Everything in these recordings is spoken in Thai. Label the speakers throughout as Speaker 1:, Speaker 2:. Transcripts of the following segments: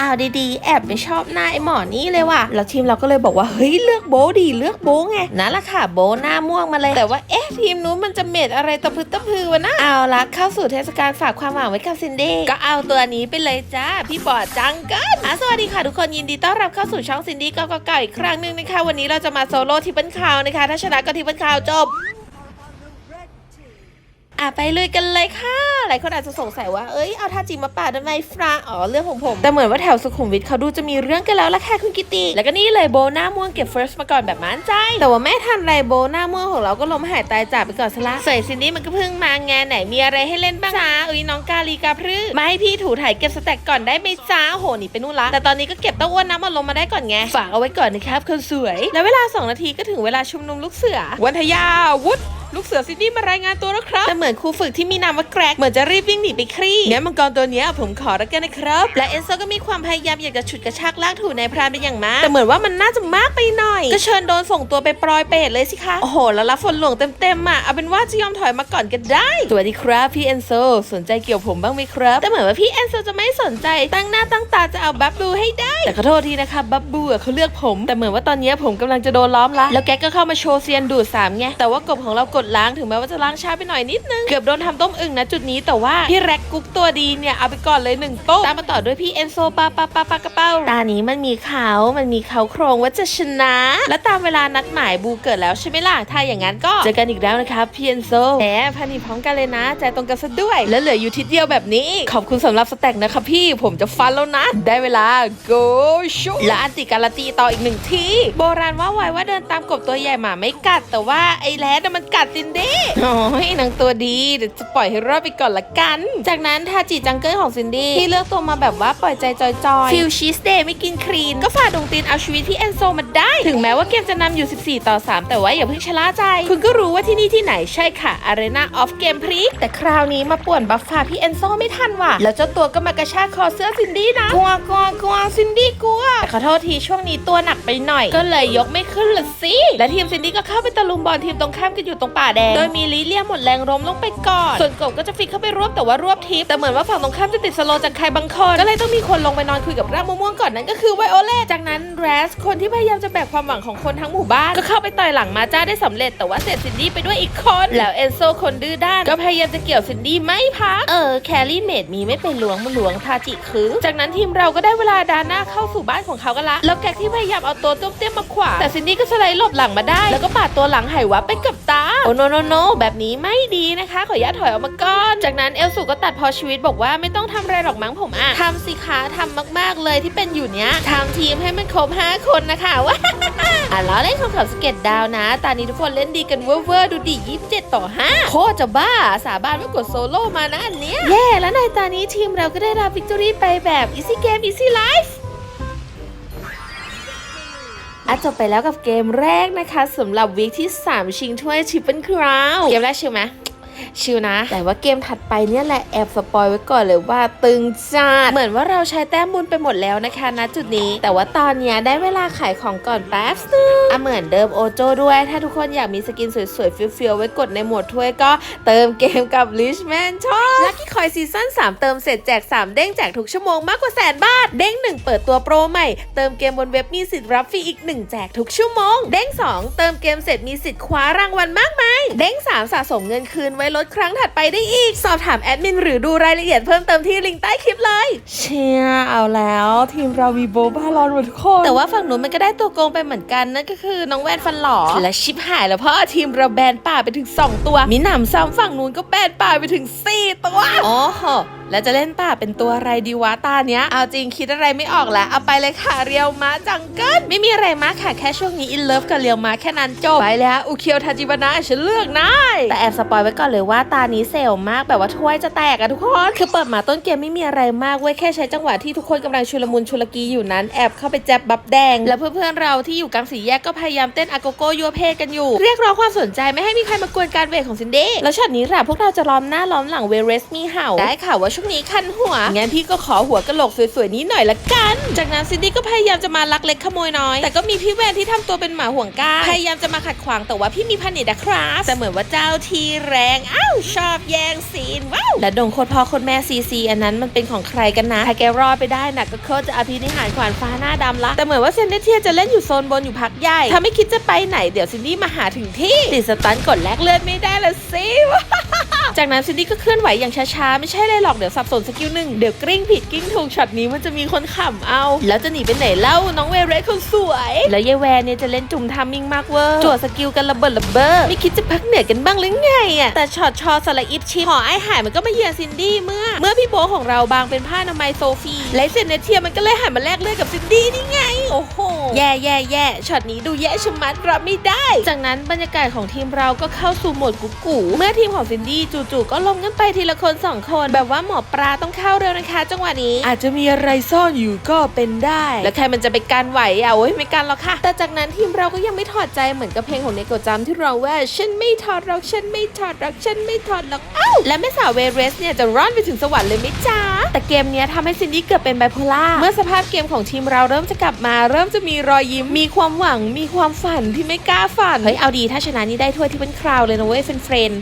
Speaker 1: อ้าวดีๆ แอบไม่ชอบหน้าไอหมอนี่เลยว่ะแล้วทีมเราก็เลยบอกว่าเฮ้ยเลือกโบดีเลือกโบไงนั่นแหละค่ะโบหน้าม่วงมาเลยแต่ว่าเอ๊ะทีมนู้นมันจะเม็ดอะไรตะพึดตะพือวะนะเอาละเข้าสู่เทศกาลฝากความหวังไว้กับซินดี้ก็เอาตัวนี้ไปเลยจ้าพี่บอดจังเกิลอะสวัสดีค่ะทุกคนยินดีต้อนรับเข้าสู่ช่องซินดี้ก็ก็เก่อีกครั้งหนึ่งนะคะวันนี้เราจะมาโซโล่ที่เปิลคาวนะคะถ้าชนะก็ที่เปิลคาวจบ อะไปลุยกันเลยค่ะ หลายคนอาจจะสงสัยว่า เอ้ย เอาท่าจีมาป่าทำไมฟราอ๋อ เรื่องของผม แต่เหมือนว่าแถวสุขุมวิทเขาดูจะมีเรื่องกันแล้วละค่ะคุณกิติ แล้วก็นี่เลยโบหน้าม่วงเก็บ first มาก่อนแบบมั่นใจ แต่ว่าแม่ทันไรโบหน้าม่วงของเราก็ล้มหายตายจากไปก่อนซะละใส่ซินดี้มันก็เพิ่งมาไงไหนมีอะไรให้เล่นบ้างจ้าอุ้ยน้องกาลีกาพรือมาให้พี่ถูถ่ายเก็บสแต็กก่อนได้ไหมจ้าโหหนีไปนู่นละ แต่ตอนนี้ก็เก็บเต้าอ้วนน้ำมันลงมาได้ก่อนไง ฝากเอาไว้ก่อนนะครับคนสวย แล้วเวลาสองนาทีก็ถึงเวลาชุมนุมลูกเสือวันทยาวุฒ ลูกเสือซิดนีย์มารายงานตัวแล้วครับ แต่เหมือนครูฝึกที่มีนามว่าแกรกเหมือนจะรีบวิ่งหนีไปคลี่งั้นมังกรตัวเนี้ยผมขอแล้วกันนะครับ และเอนโซก็มีความพยายามอยากจะฉุดกระชากลากถูนายพรานเป็นอย่างมาก แต่เหมือนว่ามันน่าจะมากไปหน่อย ก็เชิญโดนส่งตัวไปปลอยเปรตเลยสิคะ โอ้โห แล้วรับฝนหลวงเต็มๆอะ เอาเป็นว่าจะยอมถอยมาก่อนก็ได้ สวัสดีครับพี่เอนโซ สนใจเกี่ยวผมบ้างไหมครับ แต่เหมือนว่าพี่เอนโซจะไม่สนใจ ตั้งหน้าตั้งตาจะเอาบับบูให้ได้ แต่ขอโทษทีนะคะบับบูอะเขาเลือกผม แต่เหมือนว่าตอนนี้ผมกำลังจะโดนล้อมละแล้วแก๊กก็เข้ามาโชว์เซียนดูดสามไงแต่ว่ากบของเรากดล้างถึงแม้ว่าจะล้างช้าไปหน่อยนิดนึง เกือบโดนทำต้มอึ่งนะจุดนี้แต่ว่าพี่แร็กกุ๊กตัวดีเนี่ยเอาไปก่อนเลยหนึ่งโต๊ะตามมาต่อด้วยพี่เอนโซปาปาปาปากระเป้าตานี้มันมีเขา มันมีเขาโครงว่าจะชนะ และตามเวลานัดหมายบูเกิดแล้วใช่ไหมล่ะถ้าอย่างนั้นก็เจอกันอีกแล้วนะครับพี่เอนโซแหมพันนีพร้อมกันเลยนะใจตรงกันซะด้วย แล้วเหลืออยู่ทิศเดียวแบบนี้ ขอบคุณสำหรับสแต็กนะครับพี่ผมจะฟันแล้วนะได้เวลา go show และอันติการันตีต่ออีกหนึ่งทีโบราณว่าไว้ว่าเดินตามกบตัวใหญ่หมาไม่กัด แต่ว่าไอ้แรดน่ะมันกัดซินดี้โอ้ยนางตัวดีเดี๋ยวจะปล่อยให้รอดไปก่อนละกัน จากนั้นทาจิจังเกิลของซินดี้ที่เลือกตัวมาแบบว่าปล่อยใจจอยๆฟิลชีสเดย์ไม่กินครีน ก็ฝ่าดงตีนเอาชีวิตพี่เอนโซมาได้ ถึงแม้ว่าเกมจะนำอยู่ 14 ต่อ 3 แต่ว่าอย่าเพิ่งชะล่าใจ คุณก็รู้ว่าที่นี่ที่ไหนใช่ค่ะ Arena of Game p r i x แต่คราวนี้มาป่วนบัฟฟ้าพี่เอนโซไม่ทันว่ะแล้วเจ้าตัวก็มากระชากคอเสื้อซินดี้นะกลัวกลัวกลัวซินดี้กลัวแต่ขอโทษทีช่วงนี้ตัวหนักไปหน่อย ก็เลยยกไม่ขึ้นละสิ และทีมซินดี้ก็เข้าไปตะลุมบอลทีมตรงข้ามกันอยู่ตรงป่าแดง โดยมีลิเลียมหมดแรงล้มลงไปก่อน ส่วนกบก็จะฟิกเข้าไปรวบแต่ว่ารวบทิปแต่เหมือนว่าฝั่งตรงข้ามจะติดสโลว์จากใครบางคน ก็เลยต้องมีคนลงไปนอนคุยกับร่างมะม่วงก่อนนั่นก็คือไวโอเลตจากนั้นแรสคนที่พยายามจะแบกความหวังของคนทั้งหมู่บ้านก็เข้าไปต่อยหลังมาจ้าได้สำเร็จ แต่ว่าเสียซินดี้ไปด้วยอีกคนแล้วเอนโซคนดื้อด้านก็พยายามจะเกี่ยวซินดี้ไม่พักเออแครี่เมดมีไม่เป็นหลวงมาหลวงทาจิคือ จากนั้นทีมเราก็ได้เวลาดาหน้าเข้าสู่บ้านของเขากันละ แล้วแกกที่พยายามเอาตัวต้มเตี้ยมมาขวางแต่ซินดี้ก็สไลด์หลบหลังมาได้ แล้วก็ปาดตัวหลังไหวับไปกับตา โอ้โนโนโนแบบนี้ไม่ดีนะคะ ขออนุญาตถอยออกมาก่อน จากนั้นเอลสูก็ตัดพอชีวิตบอกว่าไม่ต้องทำอะไรหรอกมั้งผมอะทำสิคะทำมากๆเลยที่เป็นอยู่เนี้ยทำทีมให้มันครบ 5 คนนะคะว้าอะแล้วเล่นของเขาสเก็ตดาวนะ ตอนนี้ทุกคนเล่นดีกันเวอร์ๆดูดี27 ต่อ 5 โคตรจะบ้า สาบานไม่กดโซโล่มานะอันเนี้ยแย่แล้วในตอนนี้ทีมเราก็ได้รับวิกตอรี่ไปแบบ easy game easy life อะจบไปแล้วกับเกมแรกนะคะสำหรับวีคที่ 3 ชิงถ้วยชิปเปิลคราวเกมแรกชิลไหม ชิวนะ แต่ว่าเกมถัดไปเนี่ยแหละแอบสปอยไว้ก่อนเลยว่าตึงจัดเหมือนว่าเราใช้แต้มบุญไปหมดแล้วนะคะณจุดนี้ แต่ว่าตอนเนี้ยได้เวลาขายของก่อนแป๊บนึงอะเหมือนเดิมโอโจด้วย ถ้าทุกคนอยากมีสกินสวยๆเฟี้ยวๆไว้กดในหมวดถ้วยก็เติมเกมกับ Richman ชอบลัคกี้คอยซีซั่น3 เติมเสร็จแจก 3 เด้งแจกทุกชั่วโมงมากกว่าแสนบาท เด้ง 1 เปิดตัวโปรใหม่ เติมเกมบนเว็บมีสิทธิ์รับฟรีอีก 1 แจกทุกชั่วโมง เด้ง 2 เติมเกมเสร็จมีสิทธิ์คว้ารางวัลมากมาย เด้ง 3 สะสมเงินคืนไว้ลดครั้งถัดไปได้อีก สอบถามแอดมินหรือดูรายละเอียดเพิ่มเติมที่ลิงก์ใต้คลิปเลย เชียเอาแล้ว ทีมเรามีโบบาลอนหมดทุกคน แต่ว่าฝั่งนู้นมันก็ได้ตัวโกงไปเหมือนกันนั่นก็คือน้องแวนฟันหล่อและชิปหายแล้วเพราะทีมเราแบนป่าไปถึง 2 ตัว มีหนำซ้ำฝั่งนู้นก็แบนป่าไปถึง 4 ตัวโอ้โหแล้วจะเล่นป่าเป็นตัวอะไรดีวะตาเนี้ย เอาจริงคิดอะไรไม่ออกแล้ว เอาไปเลยค่ะเรียวมาจังเกิลไม่มีอะไรมากค่ะแค่ช่วงนี้อินเลิฟกับเรียวมาแค่นั้นจบไปเลยฮะอุเคียวทาจิบานะฉันเลือกนายแต่แอบสปอยไว้ก่อนเลยว่าตานี้เซลมากแบบว่าถ้วยจะแตกอะทุกคนคือเปิดมาต้นเกมไม่มีอะไรมากเว้ยแค่ใช้จังหวะที่ทุกคนกำลังชุลมุนชุลกีอยู่นั้นแอบเข้าไปแจบบับแดง แล้วเพื่อนๆเราที่อยู่กลางสี่แยกก็พยายามเต้นอาโกโก้ยัวเพกันอยู่ เรียกร้องความสนใจไม่ให้มีใครมากวนการเวทของซินดี้แล้วช็อตนี้แหละพวกเราจะล้อมหน้าล้อมหลังเวเรสมีเห่าได้ข่าวว่าช่วงนี้คันหัวงั้นพี่ก็ขอหัวกระโหลกสวยๆนี้หน่อยละกัน จากนั้นซินดี้ก็พยายามจะมาลักเล็กขโมยน้อย แต่ก็มีพี่แวนที่ทำตัวเป็นหมาห่วงก้าพยายามจะมาขัดขวางแต่ว่าพี่มีพันนิดนะครับแต่เหมือนว่าเจ้าทีแรงอ้าวชอบแย่งซีนว้าวและดงโคตรพ่อโคตรแม่ซีซีอันนั้นมันเป็นของใครกันนะถ้าแกรอดไปได้นะก็โคตรจะอภินิหารขวานฟ้าหน้าดำละแต่เหมือนว่าเซนเดเทียจะเล่นอยู่โซนบนอยู่พักใหญ่ถ้าไม่คิดจะไปไหนเดี๋ยวซินดี้มาหาถึงที่ติดสตันกดแลกเลือดไม่ได้ละสิจากนั้นซินดี้ก็เคลื่อนไหวอย่างช้าๆ ไม่ใช่เลยหรอกเดี๋ยวสับสนสกิลหนึ่งเดี๋ยวกริ้งผิดกริ้งถูกช็อตนี้มันจะมีคนขำเอา แล้วจะหนีไปไหนเล่าน้องเวเรสคนสวย แล้วยายแวร์เนี่ยจะเล่นจุ่มทามมิ่งมากเวอร์จวดสกิลกันระเบิดระเบ้อไม่คิดจะพักเหนื่อยกันบ้างหรือไงอะแต่ช็อตชอสละอิดชิปหอไอหายมันก็มาเยือนซินดี้เมื่อ เมื่อพี่โบของเราบางเป็นผ้าอนามัยโซฟีและเซนเนเทียมันก็เลยหันมาแลกเลือดกับซินดี้นี่ไง โอ้โห แย่แย่แย่ช็อตนี้ดูแย่ชะมัดรับไม่ได้ จากนั้นบรรยากาศของทีมเราก็เข้าสู่โหมดกุ๊กกูเมื่อทีมของซินดี้จู่ๆก็ลงกันไปทีละคนสองคน แบบว่าหมอปลาต้องเข้าเร็วนะคะ จังหวะนี้ อาจจะมีอะไรซ่อนอยู่ก็เป็นได้ แล้วใครมันจะไปกันไหวอะโอ้ยไม่กันหรอกค่ะ แต่จากนั้นทีมเราก็ยังไม่ถอดใจเหมือนกับเพลงของเนโกจัมที่ร้องว่าฉันไม่ถอดหรอกฉันไม่ถอดหรอกฉันไม่ทนหรอกเอ้าและแม่สาวเวเรสเนี่ยจะร่อนไปถึงสวรรค์เลยไหมจ๊ะแต่เกมเนี้ยทำให้ซินดี้เกือบเป็นไบโพล่าเมื่อสภาพเกมของทีมเราเริ่มจะกลับมา เริ่มจะมีรอยยิ้มมีความหวังมีความฝันที่ไม่กล้าฝันเฮ้ยเอาดีถ้าชนะนี่ได้ถ้วยที่เป็นคราวเลยนะเว้ยเฟรนเฟรน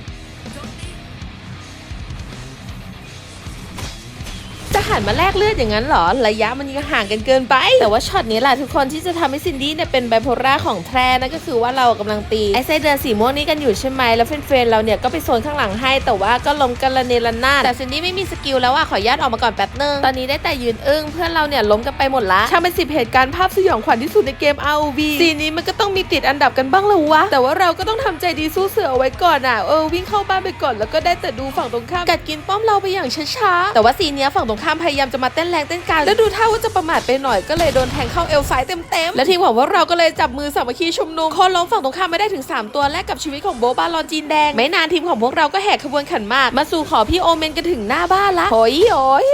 Speaker 1: หันมาแลกเลือดอย่างนั้นเหรอ ระยะมันยังห่างกันเกินไป แต่ว่าช็อตนี้แหละทุกคนที่จะทำให้ซินดี้เนี่ยเป็นไบโพล่าของแทรนั่นก็คือว่าเรากำลังตีไอ้ไส้เดือนสีม่วงนี้กันอยู่ใช่ไหมแล้วเฟนๆเราเนี่ยก็ไปโซนข้างหลังให้ แต่ว่าก็ล้มกันละเนระนาดแต่ซินดี้ไม่มีสกิลแล้วอะขออนุญาตออกมาก่อนแป๊บนึงตอนนี้ได้แต่ยืนอึ้งเพื่อนเราเนี่ยล้มกันไปหมดละช่างเป็นสิบเหตุการณ์ภาพสยองขวัญที่สุดในเกม ROV ซีนี้มันก็ต้องมีติดอันดับกันบ้างแล้ววะแต่ว่าเราก็ต้องทำใจดีสู้เสือเอาไว้ก่อนอะเออวิ่งเข้าบ้านไปก่อนแล้วก็ได้แต่ดูฝั่งตรงข้ามกัดกินป้อมเราไปอย่างช้าๆแต่ว่าซีนเนี้ยฝั่งตรงข้ามพยายามจะมาเต้นแรงเต้นกลางแล้วดูท่าว่าจะประมาทไปหน่อยก็เลยโดนแทงเข้าเอวซ้ายเต็มๆและทีมของพวกเราก็เลยจับมือสามัคคีชุมนุมโค่นล้มฝั่งตรงข้ามไม่ได้ถึง 3 ตัวแลกกับชีวิตของโบบาลอนจีนแดง ไม่นานทีมของพวกเราก็แหกขบวนขันหมากมาสู่ขอพี่โอเมนกันถึงหน้าบ้านละโอยโอย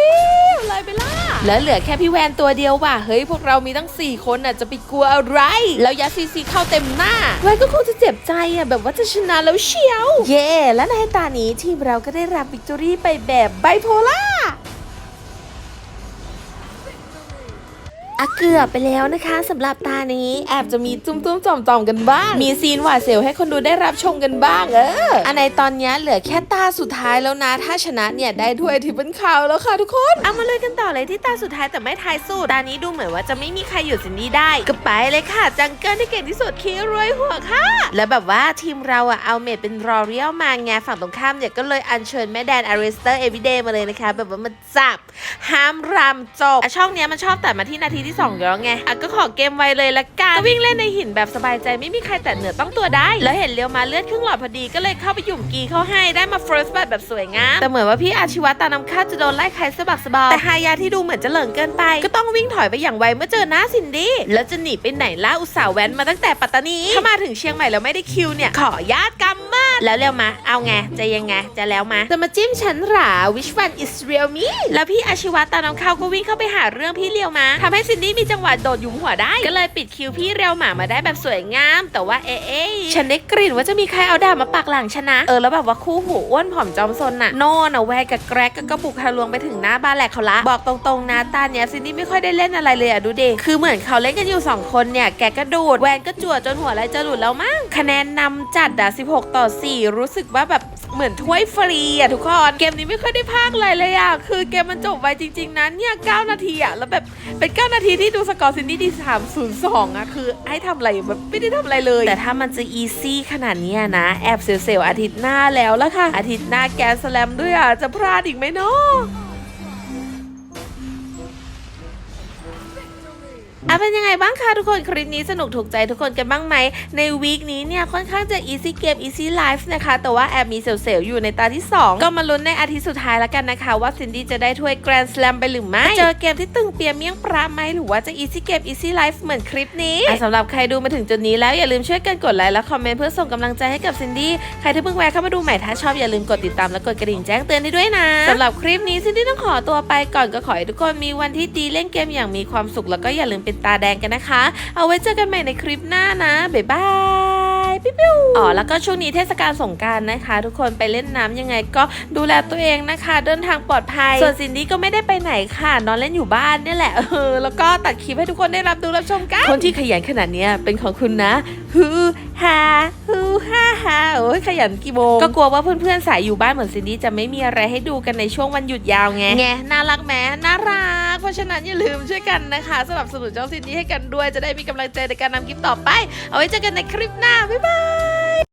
Speaker 1: อะไรไปล่ะแล้วเหลือแค่พี่แวนตัวเดียวว่ะเฮ้ยพวกเรามีตั้ง 4 คนน่ะจะไปกลัวอะไร แล้วยัดซีซีเข้าเต็มหน้าแวนก็คงจะเจ็บใจอะแบบว่าจะชนะแล้วเชียว เย่และในตานี้ทีมเราก็ได้รับวิกตอรี่ไปแบบไบโพล่า อะเกือบไปแล้วนะคะสำหรับตานี้แอบจะมีจุ้มตุ้มๆจอมจอมๆกันบ้าง มีซีนหวาดเสียวให้คนดูได้รับชมกันบ้างเอออันในตอนนี้เหลือแค่ตาสุดท้ายแล้วนะ ถ้าชนะเนี่ยได้ถ้วยที่เป็นข่าวแล้วค่ะทุกคนเอามาเลยกันต่อเลยที่ตาสุดท้ายแต่ไม่ท้ายสุดตานี้ดูเหมือนว่าจะไม่มีใครหยุดซินดี้ได้ก็ไปเลยค่ะ จังเกิลที่เก่งที่สุดคีรวยหัวค่ะ แล้วแบบว่าทีมเราอะเอาเมดเป็นรอเรียลมาไงฝั่งตรงข้ามเนี่ยก็เลยอัญเชิญแม่แดนอาริสเตอร์เอวิเดมาเลยนะคะ แบบว่ามาจับห้ามรำจบช่องเนี้ยมันชอบแตัดมาที่นาทีที่2อยู่แล้วไงอะก็ขอเกมไวเลยละกันก็วิ่งเล่นในหินแบบสบายใจไม่มีใครแตะเหนือต้องตัวได้ แล้วเห็นเลี้ยวมาเลือดครึ่งหลอดพอดีก็เลยเข้าไปหยุ่มกีเข้าให้ได้มา first blood แบบสวยงามแต่เหมือนว่าพี่อาชีวะตานำข้าวจะโดนไล่ใครสะบักสะบอมแต่ฮายาที่ดูเหมือนจะเหลิงเกินไป ก็ต้องวิ่งถอยไปอย่างไวเมื่อเจอหน้าซินดี้แล้วจะหนีไปไหนล่ะอุตส่าห์แว้นมาตั้งแต่ปัตตานีถ้ามาถึงเชียงใหม่แล้วไม่ได้คิวเนี่ยขอญาตกรรมมาก แล้วเร็วมา เอาไง จะยังไง จะแล้วมา จะมาจิ้มฉันหรา which one is real me แล้วพี่อาชีวะตาน้ำข้าวก็วิ่งเข้าไปหาเรื่องพี่เลียวมาทำให้ซินดี้มีจังหวะโดดหยุมหัวได้ ก็เลยปิดคิวพี่เรียวหมามาได้แบบสวยงาม แต่ว่าเอ๊ะเอ๊ะฉันได้กลิ่นว่าจะมีใครเอาดาบมาปักหลังชนะ เออแล้วแบบว่าคู่หูอ้วนผอมจอมซนน่ะ โน่น่ะแวกกับแกรกก็กระบุกทะลวงไปถึงหน้าบ้านแหลกเขาละ บอกตรงๆนะตาเนี้ยซินดี้ไม่ค่อยได้เล่นอะไรเลยอะดูเด็คือเหมือนเขาเล่นกันอยู่สองคนเนี่ยแกก็ดูดแวนก็จั่วจนหัวไรจะหลุดแล้วมั้งคะแนนนำจัดอะ16 ต่อ4รู้สึกว่าแบบเหมือนถ้วยฟรีอะทุกคนเกมนี้ไม่ค่อยได้พากอะไรเลยอะคือเกมมันจบไวจริง ๆนะเนี่ย9นาทีอะแล้วแบบเป็น9นาทีที่ดูสกอร์ซินดี้ดี302อะคือให้ทำอะไรแบบไม่ได้ทำอะไรเลย แต่ถ้ามันจะอีซี่ขนาดนี้นะแอบเซลล์อาทิตย์หน้าแล้วละค่ะ อาทิตย์หน้าแกสแลมด้วยอะจะพลาดอีกไหมเนาะ อะเป็นยังไงบ้างคะทุกคนคลิปนี้สนุกถูกใจทุกคนกันบ้างไหมในวีคนี้เนี่ยค่อนข้างจะ easy game easy life นะคะ แต่ว่าแอบมีเซลล์อยู่ในตาที่ 2 ก็มาลุ้นในอาทิตย์สุดท้ายแล้วกันนะคะ ว่าซินดี้จะได้ถ้วย Grand Slam ไปหรือไม่เจอเกมที่ตึงเปียเมี่ยงปราไหมหรือว่าจะ easy game easy life เหมือนคลิปนี้สำหรับใครดูมาถึงจุดนี้แล้วอย่าลืมช่วยกันกดไลค์และคอมเมนต์เพื่อส่งกำลังใจให้กับซินดี้ใครที่เพิ่งแวะเข้ามาดูใหม่ถ้าชอบอย่าลืมกดติดตามและกดกระดิ่งแจ้งเตือนให้ด้วยนะสำหรับคลิปนี้ซินดี้ต้องขอตัวไปก่อนก็ขอให้ทุกคนมีวันที่ดีเล่นเกมอย่างมีความสุขแล้วก็อย่าลืมเป็นตาแดงกันนะคะ เอาไว้เจอกันใหม่ในคลิปหน้านะ บ๊ายบายปิ๊บปิ๊วอ๋อแล้วก็ช่วงนี้เทศกาลสงกรารนะคะ ทุกคนไปเล่นน้ำยังไงก็ดูแลตัวเองนะคะ เดินทางปลอดภัย ส่วนซินดี้ก็ไม่ได้ไปไหนค่ะ นอนเล่นอยู่บ้านเนี่ยแหละเออแล้วก็ตัดคลิปให้ทุกคนได้รับดูรับชมกันคนที่ขยันขนาดเนี้ยเป็นของคุณนะฮูฮาฮูฮ่าฮาโอ้ยขยันกี่โมงก็กลัวว่าเพื่อนๆสายอยู่บ้านเหมือนซินดี้จะไม่มีอะไรให้ดูกันในช่วงวันหยุดยาวไงไงน่ารักแม้น่ารัก เพราะฉะนั้นอย่าลืมช่วยกันนะคะสนับสนุนเจ้าซินดี้ให้กันด้วยจะได้มีกำลังใจในการนำคลิปต่อไป เอาไว้เจอกันในคลิปหน้า บ๊ายบาย